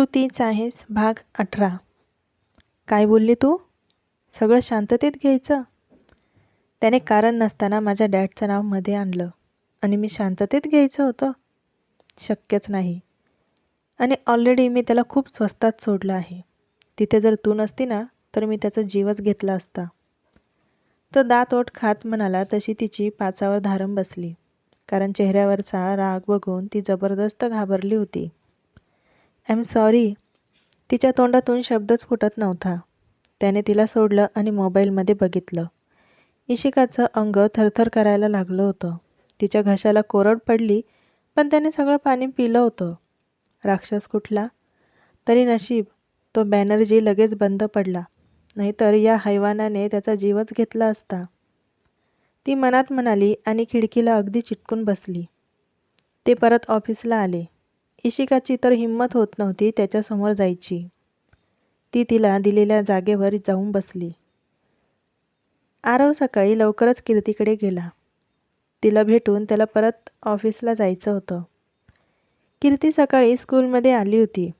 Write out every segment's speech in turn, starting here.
तू तीच आहेस भाग अठरा. काय बोलली तू? सगळं शांततेत घ्यायचं? त्याने कारण नसताना माझ्या डॅडचं नावमध्ये आणलं आणि मी शांततेत घ्यायचं होतं? शक्यच नाही. आणि ऑलरेडी मी त्याला खूप स्वस्तात सोडलं आहे. तिथे जर तू नसती ना तर मी त्याचा जीवच घेतला असता. तो दात ओठ खात म्हणाला तशी तिची पाचावर धारम बसली. कारण चेहऱ्यावरचा राग बघून ती जबरदस्त घाबरली होती. आय एम सॉरी तिच्या तोंडातून शब्दच फुटत नव्हता. त्याने तिला सोडलं आणि मोबाईलमध्ये बघितलं. इशिकाचं अंग थरथर करायला लागलं होतं. तिच्या घशाला कोरड पडली पण त्याने सगळं पाणी पिलं होतं. राक्षस कुठला? तरी नशीब तो बॅनर्जी लगेच बंद पडला. नाहीतर या हैवानाने त्याचा जीवच घेतला असता. ती मनात म्हणाली आणि खिडकीला अगदी चिटकून बसली. ते परत ऑफिसला आले. इशिकाची तर हिंमत होत नव्हती त्याच्यासमोर जायची. ती तिला दिलेल्या जागेवर जाऊन बसली. आरव सकाळी लवकरच कीर्तीकडे गेला. तिला भेटून त्याला परत ऑफिसला जायचं होतं. कीर्ती सकाळी स्कूलमध्ये आली होती.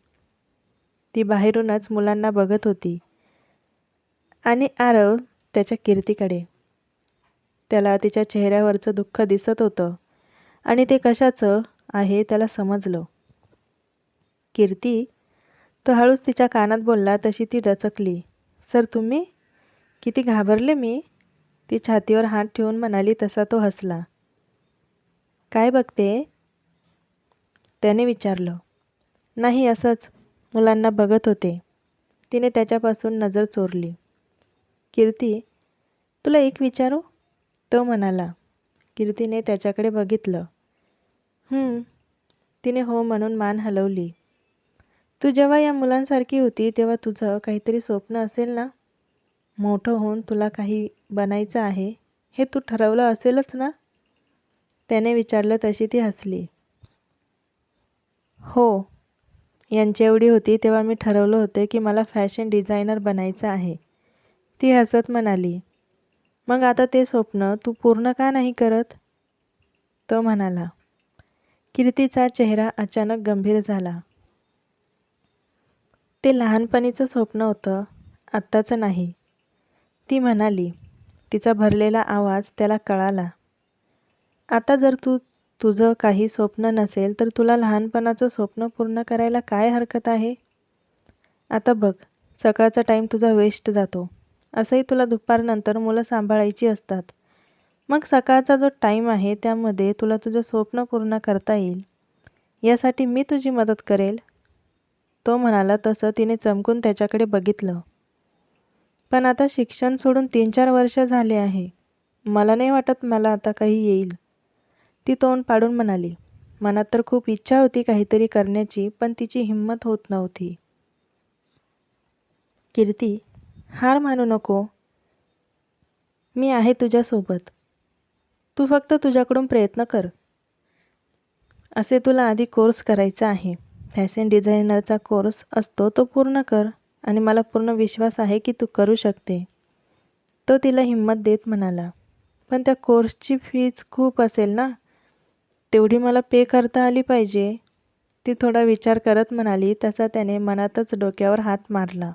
ती बाहेरूनच मुलांना बघत होती. आणि आरव त्याच्या कीर्तीकडे. त्याला तिच्या चेहऱ्यावरचं दुःख दिसत होतं आणि ते कशाचं आहे त्याला समजलं. कीर्ती. तो हळूच तिच्या कानात बोलला तशी ती दचकली सर तुम्ही? किती घाबरले मी. ती छातीवर हात ठेवून म्हणाली तसा तो हसला. काय बघते? त्याने विचारलं. नाही असंच. मुलांना बघत होते. तिने त्याच्यापासून नजर चोरली. कीर्ती तुला एक विचारू? तो म्हणाला. कीर्तीने त्याच्याकडे बघितलं. तिने हो म्हणून मान हलवली. तू जेव्हा या मुलांसारखी होती तेव्हा तुझं काहीतरी स्वप्न असेल ना? मोठं होऊन तुला काही बनायचं आहे? हे तू ठरवलं असेलच ना? त्याने विचारलं तशी ती हसली. हो यांची एवढी होती तेव्हा मी ठरवलं होतं की मला फॅशन डिझायनर बनायचं आहे. ती हसत म्हणाली मग आता ते स्वप्न तू पूर्ण का नाही करत? तो म्हणाला कीर्तीचा चेहरा अचानक गंभीर झाला. ते लहानपणीचं स्वप्न होतं आत्ताचं नाही. ती म्हणाली तिचा भरलेला आवाज त्याला कळाला. आता जर तू तुझं काही स्वप्न नसेल तर तुला लहानपणाचं स्वप्न पूर्ण करायला काय हरकत आहे? आता बघ सकाळचा टाईम तुझा वेस्ट जातो. असंही तुला दुपारनंतर मुलं सांभाळायची असतात. मग सकाळचा जो टाईम आहे त्यामध्ये तुला तुझं स्वप्न पूर्ण करता येईल. यासाठी मी तुझी मदत करेल. तो म्हणाला तसं तिने चमकून त्याच्याकडे बघितलं. पण आता शिक्षण सोडून तीन चार वर्ष झाले आहे. मला नाही वाटत मला आता काही येईल. ती तोंड पाडून म्हणाली मनात तर खूप इच्छा होती काहीतरी करण्याची पण तिची हिंमत होत नव्हती. कीर्ती हार मानू नको. मी आहे तुझ्यासोबत. तू फक्त तुझ्याकडून प्रयत्न कर. असे तुला आधी कोर्स करायचा आहे. फॅशन डिझायनरचा कोर्स असतो तो पूर्ण कर आणि मला पूर्ण विश्वास आहे की तू करू शकते. तो तिला हिंमत देत म्हणाला. पण त्या कोर्सची फीज खूप असेल ना? तेवढी मला पे करता आली पाहिजे. ती थोडा विचार करत म्हणाली तसा त्याने मनातच डोक्यावर हात मारला.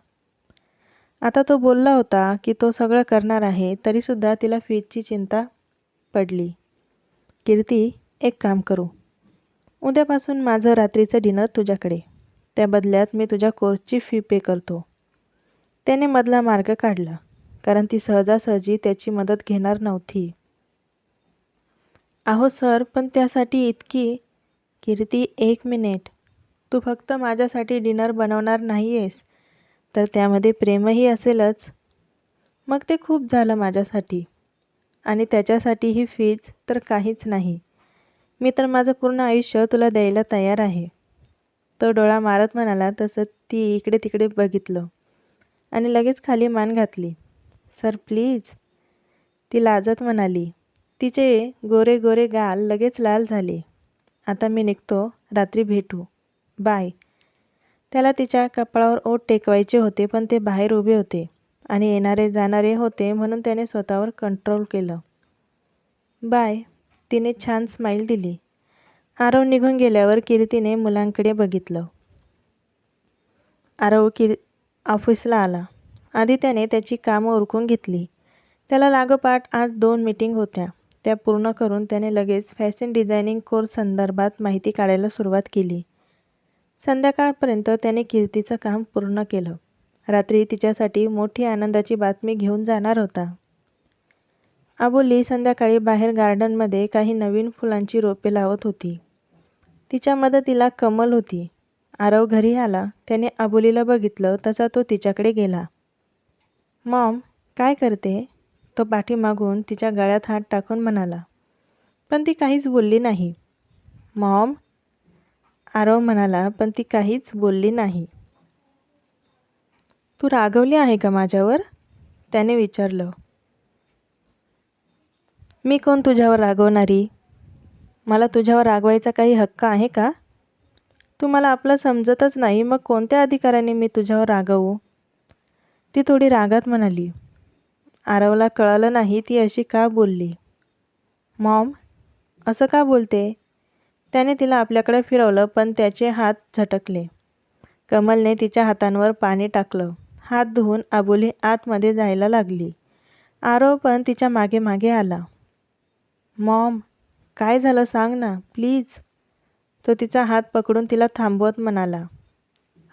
आता तो बोलला होता की तो सगळं करणार आहे तरीसुद्धा तिला फीजची चिंता पडली. कीर्ती एक काम करू. उद्यापासून माझं रात्रीचं डिनर तुझ्याकडे. त्या बदल्यात मी तुझ्या कोर्सची फी पे करतो. त्याने मधला मार्ग काढला कारण ती सहजासहजी त्याची मदत घेणार नव्हती. अहो सर पण त्यासाठी इतकी कीर्ती एक मिनिट. तू फक्त माझ्यासाठी डिनर बनवणार नाही आहेस तर त्यामध्ये प्रेमही असेलच. मग ते खूप झालं माझ्यासाठी. आणि त्याच्यासाठी ही फीज तर काहीच नाही. मी तर माझं पूर्ण आयुष्य तुला द्यायला तयार आहे. तो डोळा मारत म्हणाला तसं ती इकडे तिकडे बघितलं. आणि लगेच खाली मान घातली. Sir please. ती लाजत म्हणाली. तिचे गोरे गोरे गाल लगेच लाल झाले. आता मी निघतो. रात्री भेटू. बाय. त्याला तिच्या कपाळावर ओठ टेकवायचे होते पण ते बाहेर उभे होते आणि येणारे जाणारे होते म्हणून त्याने स्वतःवर कंट्रोल केलं. बाय. तिने छान स्माईल दिली. आरव निघून गेल्यावर कीर्तीने मुलांकडे बघितलं. आरव किर ऑफिसला आला. आधी त्याने त्याची कामं ओरखून घेतली. त्याला लागोपाठ आज दोन मीटिंग होत्या. त्या पूर्ण करून त्याने लगेच फॅशन डिझायनिंग कोर्स संदर्भात माहिती काढायला सुरुवात केली. संध्याकाळपर्यंत त्याने कीर्तीचं काम पूर्ण केलं. रात्री तिच्यासाठी मोठी आनंदाची बातमी घेऊन जाणार होता. अबोली संध्याकाळी बाहेर गार्डनमध्ये काही नवीन फुलांची रोपे लावत होती. तिच्या मदतीला कमल होती. आरव घरी आला. त्याने अबोलीला बघितलं तसा तो तिच्याकडे गेला. मॉम काय करते? तो पाठीमागून तिच्या गळ्यात हात टाकून म्हणाला. पण ती काहीच बोलली नाही. मॉम? आरव म्हणाला. पण ती काहीच बोलली नाही. तू रागवली आहे का माझ्यावर? त्याने विचारलं. मी कोण तुझ्यावर रागवणारी? मला तुझ्यावर रागवायचा काही हक्क आहे का? तू मला आपलं समजतच नाही मग कोणत्या अधिकाराने मी तुझ्यावर रागवू? ती थोडी रागात म्हणाली. आरवला कळलं नाही ती अशी का बोलली? मॉम असं का बोलते? त्याने तिला आपल्याकडे फिरवलं पण त्याचे हात झटकले. कमलने तिच्या हातांवर पाणी टाकलं. हात धुवून आबोली आतमध्ये जायला लागली. आरव पण तिच्यामागे मागे आला. मॉम काय झालं सांग ना प्लीज. तो तिचा हात पकडून तिला थांबवत म्हणाला.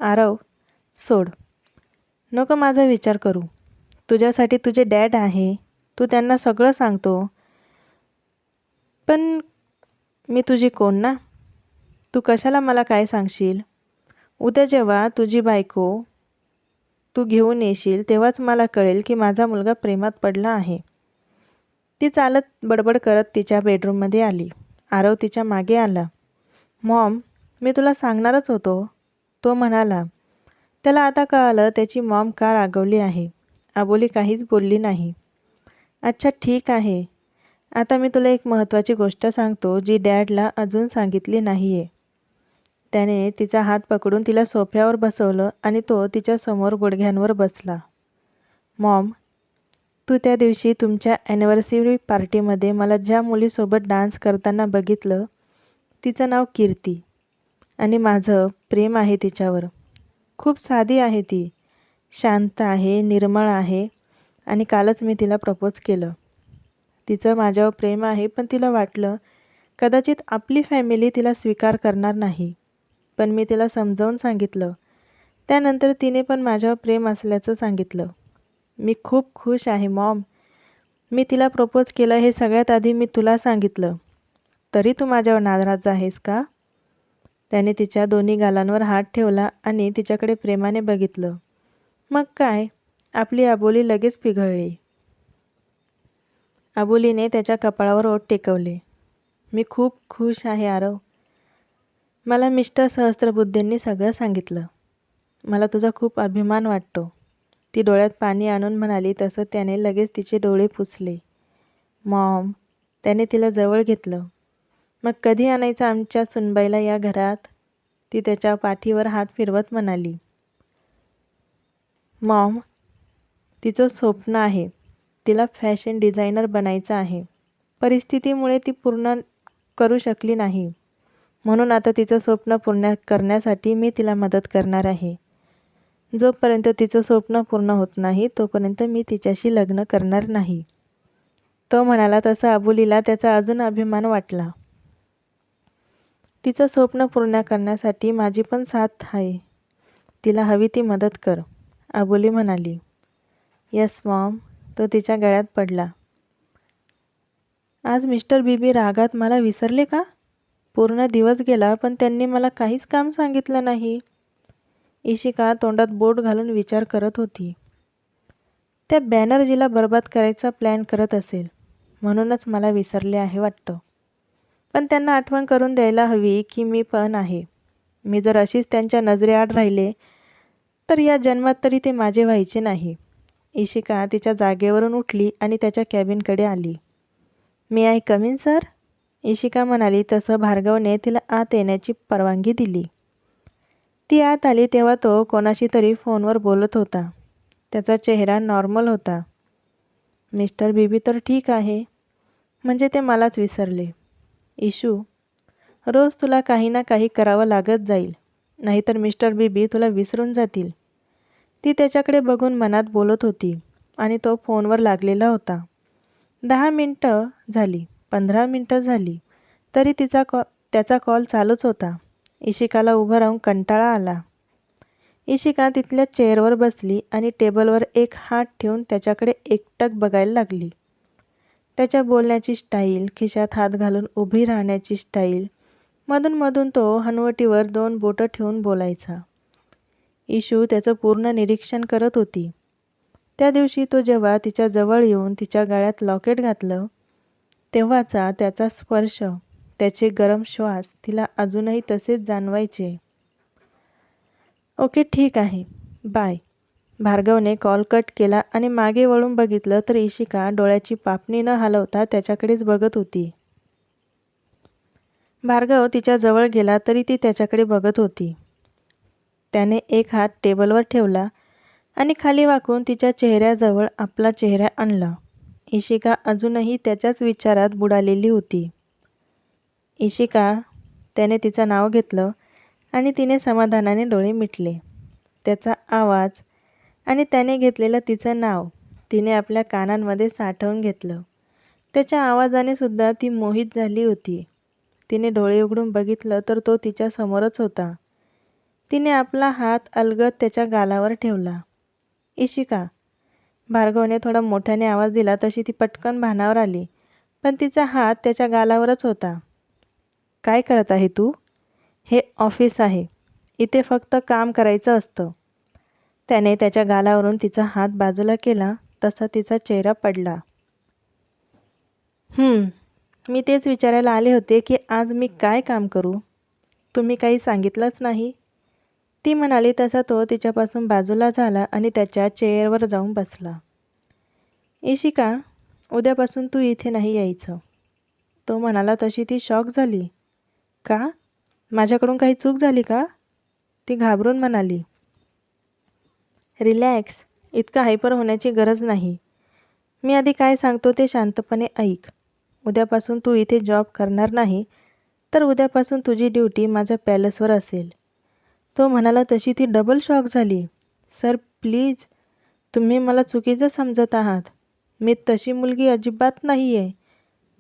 आरव सोड. नको माझा विचार करू. तुझ्यासाठी तुझे डॅड आहे. तू त्यांना सगळं सांगतो. पण मी तुझी कोण ना? तू कशाला मला काय सांगशील? उद्या जेव्हा तुझी बायको तू घेऊन येशील तेव्हाच मला कळेल की माझा मुलगा प्रेमात पडला आहे. ती चालत बडबड करत तिच्या बेडरूममध्ये आली. आरव तिच्यामागे आला. मॉम मी तुला सांगणारच होतो. तो म्हणाला. त्याला आता कळालं त्याची मॉम का रागवली आहे. आबोली काहीच बोलली नाही. अच्छा ठीक आहे. आता मी तुला एक महत्त्वाची गोष्ट सांगतो जी डॅडला अजून सांगितली नाही आहे त्याने तिचा हात पकडून तिला सोफ्यावर बसवलं आणि तो तिच्यासमोर गुडघ्यांवर बसला. मॉम तू त्या दिवशी तुमच्या ॲनिव्हर्सरी पार्टीमध्ये मला ज्या मुलीसोबत डान्स करताना बघितलं तिचं नाव कीर्ती. आणि माझं प्रेम आहे तिच्यावर. खूप साधी आहे ती. शांत आहे निर्मळ आहे. आणि कालच मी तिला प्रपोज केलं. तिचं माझ्यावर प्रेम आहे पण तिला वाटलं कदाचित आपली फॅमिली तिला स्वीकार करणार नाही. पण मी तिला समजावून सांगितलं. त्यानंतर तिने पण माझ्यावर प्रेम असल्याचं सांगितलं. मी खूप खुश आहे मॉम. मी तिला प्रपोज केलं हे सगळ्यात आधी मी तुला सांगितलं. तरी तू माझ्यावर नाराज आहेस का? त्याने तिच्या दोन्ही गालांवर हात ठेवला आणि तिच्याकडे प्रेमाने बघितलं. मग काय? आपली आबोली लगेच पिघळली. आबोलीने त्याच्या कपाळावर ओठ टेकवले. मी खूप खुश आहे आरव. मला मिस्टर सहस्त्रबुद्धींनी सगळं सांगितलं. मला तुझा खूप अभिमान वाटतो. ती डोळ्यात पाणी आणून म्हणाली तसं त्याने लगेच तिचे डोळे पुसले. मॉम त्याने तिला जवळ घेतलं. मग कधी आणायचं आमच्या सुनबाईला या घरात ती त्याच्या पाठीवर हात फिरवत म्हणाली. मॉम तिचं स्वप्न आहे. तिला फॅशन डिझायनर बनायचं आहे. परिस्थितीमुळे ती पूर्ण करू शकली नाही. म्हणून आता तिचं स्वप्न पूर्ण करण्यासाठी मी तिला मदत करणार आहे. जोपर्यंत तिचं स्वप्न पूर्ण होत नाही तोपर्यंत मी तिच्याशी लग्न करणार नाही. तो म्हणाला तसं अबुलीला त्याचा अजून अभिमान वाटला. तिचं स्वप्न पूर्ण करण्यासाठी माझी पण साथ आहे. तिला हवी ती मदत कर अबोली म्हणाली. यस मॉम तो तिच्या गळ्यात पडला. आज मिस्टर बीबी रागात मला विसरले का? पूर्ण दिवस गेला पण त्यांनी मला काहीच काम सांगितलं नाही. इशिका तोंडात बोट घालून विचार करत होती. त्या बॅनर्जीला बर्बाद करायचा प्लॅन करत असेल म्हणूनच मला विसरले आहे वाटतं. पण त्यांना आठवण करून द्यायला हवी की मी पण आहे. मी जर अशीच त्यांच्या नजरेआड राहिले तर या जन्मात तरी ते माझे व्हायचे नाही. इशिका तिच्या जागेवरून उठली आणि त्याच्या कॅबिनकडे आली. मी I come in sir? Ishika म्हणाली. तसं भार्गवने तिला आत येण्याची परवानगी दिली. ती आत आली तेव्हा तो कोणाशी तरी फोनवर बोलत होता. त्याचा चेहरा नॉर्मल होता. मिस्टर बीबी तर ठीक आहे. म्हणजे ते मलाच विसरले. इशू रोज तुला काही ना काही करावं लागत जाईल. नाहीतर मिस्टर बीबी तुला विसरून जातील. ती त्याच्याकडे बघून मनात बोलत होती आणि तो फोनवर लागलेला होता. दहा मिनटं झाली पंधरा मिनटं झाली तरी तिचा कॉ त्याचा कॉल चालूच होता. इशिकाला उभं राहून कंटाळा आला. इशिका तिथल्या चेअरवर बसली आणि टेबलवर एक हात ठेवून त्याच्याकडे एकटक बघायला लागली. त्याच्या बोलण्याची स्टाईल खिशात हात घालून उभी राहण्याची स्टाईल मधूनमधून तो हनुवटीवर दोन बोटं ठेवून बोलायचा. इशू त्याचं पूर्ण निरीक्षण करत होती. त्या दिवशी तो जेव्हा तिच्या जवळ येऊन तिच्या गळ्यात लॉकेट घातलं तेव्हाचा त्याचा स्पर्श त्याचे गरम श्वास तिला अजूनही तसेच जाणवायचे. ओके ठीक आहे. बाय. भार्गवने कॉल कट केला आणि मागे वळून बघितलं तर इशिका डोळ्याची पापणी न हलवता त्याच्याकडेच बघत होती. भार्गव तिच्या जवळ गेला तरी ती त्याच्याकडे बघत होती. त्याने एक हात टेबलवर ठेवला आणि खाली वाकून तिच्या चेहऱ्याजवळ आपला चेहरा आणला. इशिका अजूनही त्याच्याच विचारात बुडालेली होती. इशिका त्याने तिचं नाव घेतलं आणि तिने समाधानाने डोळे मिटले. त्याचा आवाज आणि त्याने घेतलेलं तिचं नाव तिने आपल्या कानांमध्ये साठवून घेतलं. त्याच्या आवाजाने सुद्धा ती मोहित झाली होती. तिने डोळे उघडून बघितलं तर तो तिच्यासमोरच होता. तिने आपला हात अलगद त्याच्या गालावर ठेवला. इशिका भार्गवने थोडा मोठ्याने आवाज दिला तशी ती पटकन भानावर आली पण तिचा हात त्याच्या गालावरच होता. काय करत आहे तू? हे ऑफिस आहे. इथे फक्त काम करायचं असतं. त्याने त्याच्या गालावरून तिचा हात बाजूला केला तसा तिचा चेहरा पडला. मी तेच विचारायला आले होते की आज मी काय काम करू? तुम्ही काही सांगितलंच नाही. ती म्हणाली तसा तो तिच्यापासून बाजूला झाला आणि त्याच्या चेअरवर जाऊन बसला. इशिका उद्यापासून तू इथे नाही यायचं. तो म्हणाला तशी ती शॉक झाली. का? माझ्याकडून काही चूक झाली का? ती घाबरून म्हणाली. रिलॅक्स. इतकं हायपर होण्याची गरज नाही. मी आधी काय सांगतो ते शांतपणे ऐक. उद्यापासून तू इथे जॉब करणार नाही तर उद्यापासून तुझी ड्युटी माझ्या पॅलेसवर असेल. तो म्हणाला तशी ती डबल शॉक झाली. सर प्लीज तुम्ही मला चुकीचं समजत आहात. मी तशी मुलगी अजिबात नाही आहे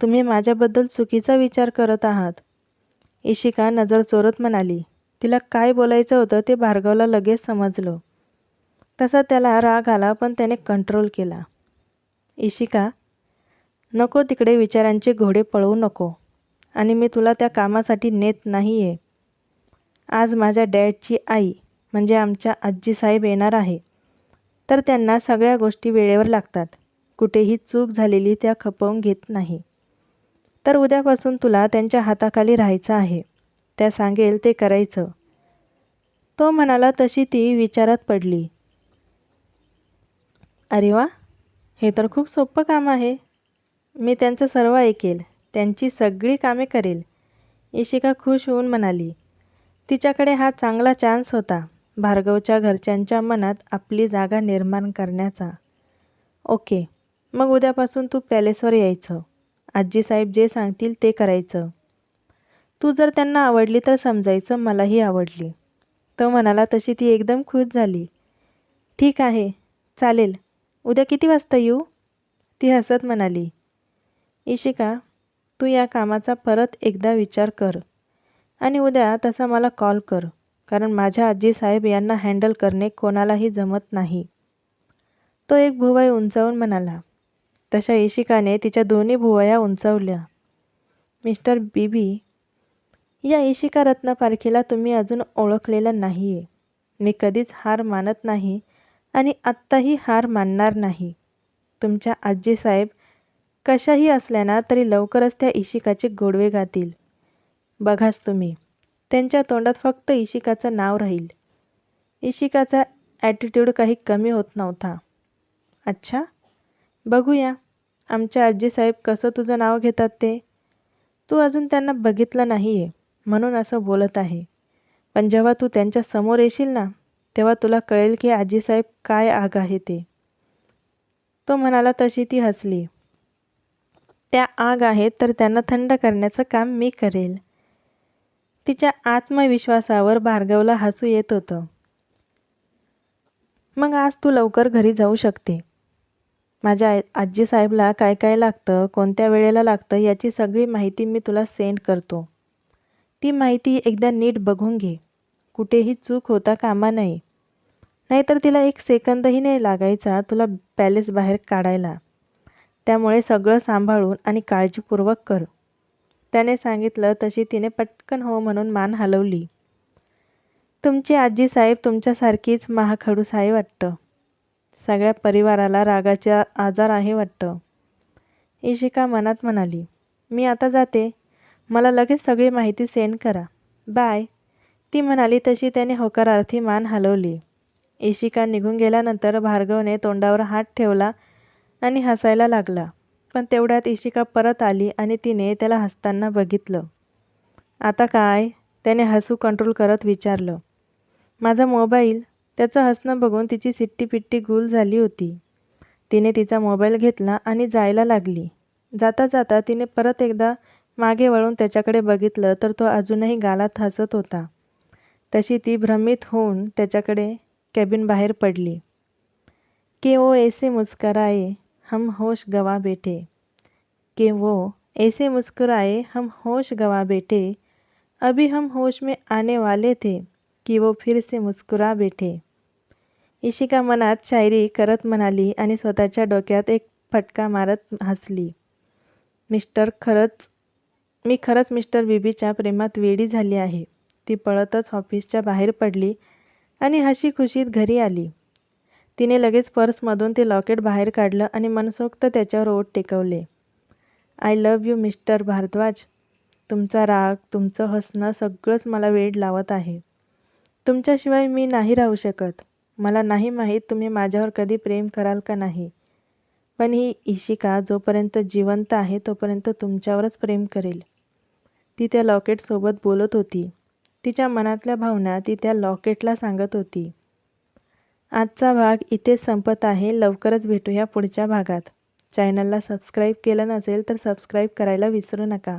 तुम्ही माझ्याबद्दल चुकीचा विचार करत आहात. इशिका नजर चोरत म्हणाली तिला काय बोलायचं होतं ते भार्गवला लगेच समजलं. तसा त्याला राग आला पण त्याने कंट्रोल केला. इशिका नको तिकडे विचारांचे घोडे पळवू नको. आणि मी तुला त्या कामासाठी नेत नाही आहे आज माझ्या डॅडची आई म्हणजे आमच्या आजीसाहेब येणार आहे. तर त्यांना सगळ्या गोष्टी वेळेवर लागतात. कुठेही चूक झालेली त्या खपवून घेत नाही. तर उद्यापासून तुला त्यांच्या हाताखाली राहायचं आहे. त्या सांगेल ते करायचं. तो म्हणाला तशी ती विचारात पडली. अरे वा हे तर खूप सोपं काम आहे. मी त्यांचं सर्व ऐकेल त्यांची सगळी कामे करेल. इशिका खुश होऊन म्हणाली तिच्याकडे हा चांगला चान्स होता भार्गवच्या घरच्यांच्या मनात आपली जागा निर्माण करण्याचा. ओके मग उद्यापासून तू पॅलेसवर यायचं. आजीसाहेब जे सांगतील ते करायचं. तू जर त्यांना आवडली तर समजायचं मलाही आवडली. तो म्हणाला तशी ती एकदम खुश झाली. ठीक आहे चालेल. उद्या किती वाजता येऊ? ती हसत म्हणाली. इशिका तू या कामाचा परत एकदा विचार कर आणि उद्या तसा मला कॉल कर कारण माझ्या आजीसाहेब यांना हँडल करणे कोणालाही जमत नाही. तो एक भुवई उंचावून म्हणाला. तशा इशिकाने तिच्या दोन्ही भुवया उंचावल्या. मिस्टर बीबी या इशिका रत्नपारखीला तुम्ही अजून ओळखलेलं नाही आहे मी कधीच हार मानत नाही आणि आत्ताही हार मानणार नाही. तुमच्या आजीसाहेब कशाही असल्या ना तरी लवकरच त्या इशिकाचे गोडवे गातील. बघाच तुम्ही त्यांच्या तोंडात फक्त इशिकाचं नाव राहील. इशिकाचा ॲटिट्यूड काही कमी होत नव्हता. अच्छा बघूया. आमच्या आजीसाहेब कसं तुझं नाव घेतात ते? तू अजून त्यांना बघितलं नाही आहे म्हणून असं बोलत आहे. पण जेव्हा तू त्यांच्यासमोर येशील ना तेव्हा तुला कळेल की आजीसाहेब काय आग आहे ते. तो म्हणाला तशी ती हसली. त्या आग आहेत तर त्यांना थंड करण्याचं काम मी करेल. तिच्या आत्मविश्वासावर भार्गवला हसू येत होतं. मग आज तू लवकर घरी जाऊ शकते. माझ्या आजी साहेबला काय काय लागतं कोणत्या वेळेला लागतं याची सगळी माहिती मी तुला सेंड करतो. ती माहिती एकदा नीट बघून घे. कुठेही चूक होता कामा नाही नाहीतर तिला एक सेकंदही नाही लागायचा तुला पॅलेस बाहेर काढायला. त्यामुळे सगळं सांभाळून आणि काळजीपूर्वक कर. त्याने सांगितलं तशी तिने पटकन हो म्हणून मान हलवली. तुमची आजी साहेब तुमच्यासारखीच महाखडूस आहे वाटतं. सगळ्या परिवाराला रागाचा आजार आहे वाटतं. इशिका मनात म्हणाली मी आता जाते. मला लगेच सगळी माहिती सेंड करा. बाय. ती म्हणाली तशी त्याने होकारार्थी मान हलवली. इशिका निघून गेल्यानंतर भार्गवने तोंडावर हात ठेवला आणि हसायला लागला. पण तेवढ्यात इशिका परत आली आणि तिने त्याला हसताना बघितलं. आता काय? त्याने हसू कंट्रोल करत विचारलं. माझा मोबाईल त्याचं हसणं बघून तिची सिट्टी पिट्टी गुल झाली होती. तिने तिचा मोबाईल घेतला आणि जायला लागली. जाता जाता तिने परत एकदा मागे वळून त्याच्याकडे बघितलं तर तो अजूनही गालात हसत होता. तशी ती भ्रमित होऊन त्याच्याकडे कॅबिन बाहेर पडली. के वो ऐसे मुस्कराए हम होश गवा बेठे. के वो ऐसे मुस्कुराए हम होश गवा बेठे. अभी हम होश में आने वाले थे. कि वो फिर से मुस्कुरा बैठे। इशिका मनात शायरी करत म्हणाली आणि स्वतःच्या डोक्यात एक फटका मारत हसली. मिस्टर खरंच मी खरंच मिस्टर बीबीच्या प्रेमात वेडी झाली आहे. ती पळतच ऑफिसच्या बाहेर पडली आणि हशी खुशीत घरी आली. तिने लगेच पर्समधून ते लॉकेट बाहेर काढलं आणि मनसोक्त त्याच्यावर ओट टेकवले. I love you mister Bhardwaj. तुमचा राग तुमचं हसणं सगळंच मला वेड लावत आहे. तुमच्याशिवाय मी नाही राहू शकत. मला नाही माहीत तुम्ही माझ्यावर कधी प्रेम कराल का नाही. पण ही इशिका जोपर्यंत जिवंत आहे तोपर्यंत तुमच्यावरच प्रेम करेल. ती त्या लॉकेटसोबत बोलत होती. तिच्या मनातल्या भावना ती त्या लॉकेटला सांगत होती. आजचा भाग इथेच संपत आहे. लवकरच भेटूया पुढच्या भागात. चॅनलला सबस्क्राईब केलं नसेल तर सबस्क्राईब करायला विसरू नका.